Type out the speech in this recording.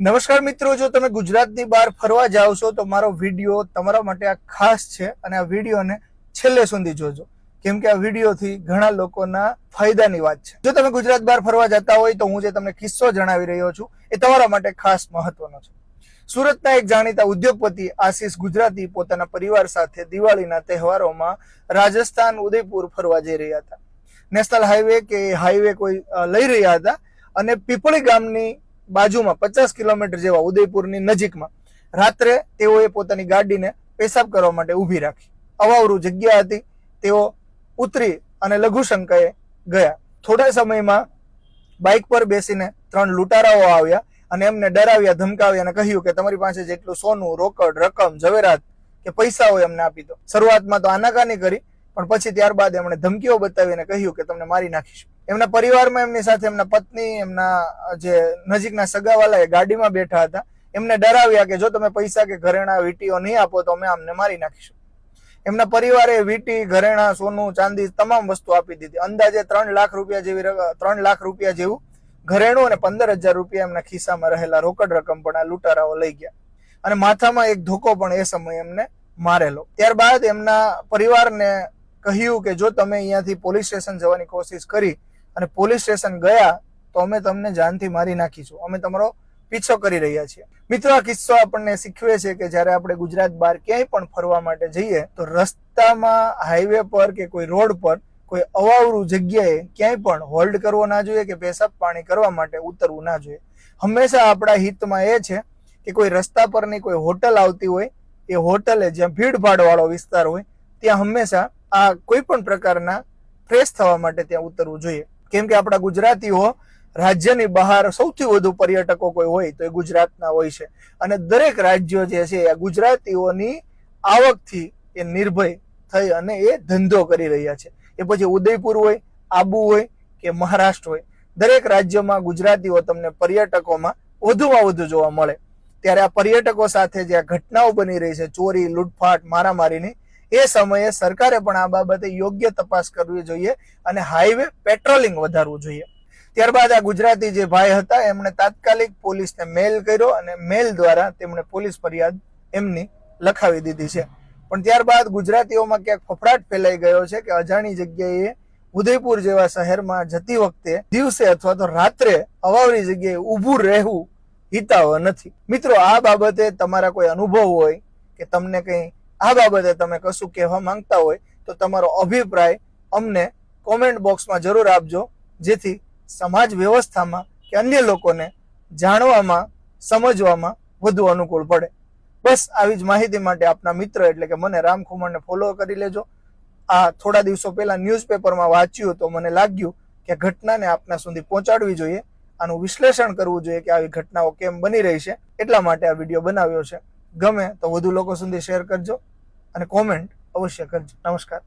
નમસ્કાર મિત્રો, જો તમે ગુજરાતની બહાર ફરવા જાઓ છો, તો મારો વીડિયો તમારા માટે આ ખાસ છે અને આ વિડીયોને છેલ્લે સુધી જોજો. કેમ કે આ વિડીયોથી ઘણા લોકોના ફાયદાની વાત છે. જો તમે ગુજરાત બહાર ફરવા જતા હોય, તો હું જે તમને કિસ્સો જણાવી રહ્યો છું, એ તમારા માટે ખાસ મહત્વનો છે. સુરતના એક જાણીતા ઉદ્યોગપતિ આશીષ ગુજરાતી પોતાના પરિવાર સાથે દિવાળીના તહેવારોમાં રાજસ્થાન ઉદયપુર ફરવા જઈ રહ્યા હતા. નેશનલ હાઈવે કે હાઈવે કોઈ લઈ રહ્યા હતા અને પીપળી ગામની બાજુમાં પચાસ કિલોમીટર જેવા ઉદયપુરની નજીકમાં રાત્રે તેઓએ પોતાની ગાડીને પેશાબ કરવા માટે ઊભી રાખી. અવાવરું જગ્યા હતી, તેઓ ઉતરી અને લઘુશંકાએ ગયા. થોડા સમયમાં બાઇક પર બેસીને ત્રણ લૂંટારાઓ આવ્યા અને એમને ડરાવ્યા, ધમકાવ્યા અને કહ્યું કે તમારી પાસે જેટલું સોનું, રોકડ, રકમ, ઝવેરાત કે પૈસા હોય એમને આપી દો. શરૂઆતમાં તો આનાકાની કરી પણ પછી ત્યારબાદ એમણે ધમકીઓ બતાવીને કહ્યું કે તમને મારી નાખીશું. એમના પરિવારમાં એમની સાથે એમના પત્ની, એમના જે નજીકના સગાવાલા એ ગાડીમાં બેઠા હતા. એમને ડરાવ્યા કે જો તમે પૈસા કે ઘરેણા વીટીઓ નહીં આપો તો અમે આમને મારી નાખીશું. એમના પરિવારે વીટી, ઘરેણા, સોનું, ચાંદી તમામ વસ્તુ આપી દીધી. અંદાજે ત્રણ લાખ રૂપિયા જેવી ત્રણ લાખ રૂપિયા જેવું ઘરેણું અને પંદર હજાર રૂપિયા એમના ખિસ્સામાં રહેલા રોકડ રકમ પણ આ લૂંટારાઓ લઈ ગયા. અને માથામાં એક ધોકો પણ એ સમયે એમને મારેલો. ત્યારબાદ એમના પરિવારને કહ્યું કે જો તમે અહીંયાથી પોલીસ સ્ટેશન જવાની કોશિશ કરી અને પોલીસ સ્ટેશન ગયા, તો અમે તમને જાનથી મારી નાખીશું. અમે તમારો પીછો કરી રહ્યા છીએ. મિત્રો, આ કિસ્સો આપણને શીખવે છે કે જ્યારે આપણે ગુજરાત બહાર ક્યાંય પણ ફરવા માટે જઈએ, તો રસ્તામાં હાઈવે પર કે કોઈ રોડ પર કોઈ અવાવરું જગ્યાએ ક્યાંય પણ હોલ્ડ કરવો ના જોઈએ કે પેશાબ પાણી કરવા માટે ઉતરવું ના જોઈએ. હંમેશા આપણા હિતમાં એ છે કે કોઈ રસ્તા પરની કોઈ હોટલ આવતી હોય, એ હોટલે જ્યાં ભીડભાડ વાળો વિસ્તાર હોય, ત્યાં હંમેશા આ કોઈ પણ પ્રકારના ફ્રેશ થવા માટે ત્યાં ઉતરવું જોઈએ. કેમ કે આપણા ગુજરાતીઓ રાજ્યની બહાર સૌથી વધુ પર્યટકો કોઈ હોય તો એ ગુજરાતના હોય છે. અને દરેક રાજ્યો જે છે એ ગુજરાતીઓની આવકથી એ નિર્ભય થઈ અને એ ધંધો કરી રહ્યા છે. એ પછી ઉદયપુર હોય, આબુ હોય કે મહારાષ્ટ્ર હોય, દરેક રાજ્યમાં ગુજરાતીઓ તમને પર્યટકોમાં વધુમાં વધુ જોવા મળે. ત્યારે આ પર્યટકો સાથે જે આ ઘટનાઓ બની રહી છે, ચોરી, લૂંટફાટ, મારામારીની એ સમયે સરકારે પણ આ બાબતે યોગ્ય તપાસ કરવી જોઈએ અને હાઈવે પેટ્રોલિંગ વધારવું જોઈએ. ત્યારબાદ આ ગુજરાતી જે ભાઈ હતા, એમણે તાત્કાલિક પોલીસને મેલ કર્યો અને મેલ દ્વારા તેમણે પોલીસ ફરિયાદ એમની લખાવી દીધી છે. પણ ત્યારબાદ ગુજરાતીઓમાં ક્યાંક ફફડાટ ફેલાઈ ગયો છે કે અજાણી જગ્યાએ ઉદયપુર જેવા શહેરમાં જતી વખતે દિવસે અથવા તો રાત્રે અવાવરી જગ્યાએ ઊભું રહેવું હિતાવ નથી. મિત્રો, આ બાબતે તમારા કોઈ અનુભવ હોય કે તમને કંઈ આ બાબતે તમે કશું કહેવા માંગતા હોય તો તમારો અભિપ્રાય અમને કોમેન્ટ બોક્સમાં જરૂર આપજો, જેથી સમાજ વ્યવસ્થામાં કે અન્ય લોકોને જાણવામાં, સમજવામાં વધુ અનુકૂળ પડે. બસ આવી જ માહિતી માટે આપના મિત્ર એટલે કે મને રામખુમણને ફોલો કરી લેજો. આ થોડા દિવસો પહેલા ન્યૂઝપેપરમાં વાંચ્યું તો મને લાગ્યું કે ઘટનાને આપના સુધી પહોંચાડવી જોઈએ. આનું વિશ્લેષણ કરવું જોઈએ કે આવી ઘટનાઓ કેમ બની રહી છે. એટલા માટે આ વીડિયો બનાવ્યો છે. ગમે તો વધુ લોકો સુધી શેર કરજો અને કોમેન્ટ અવશ્ય કરજો. નમસ્કાર.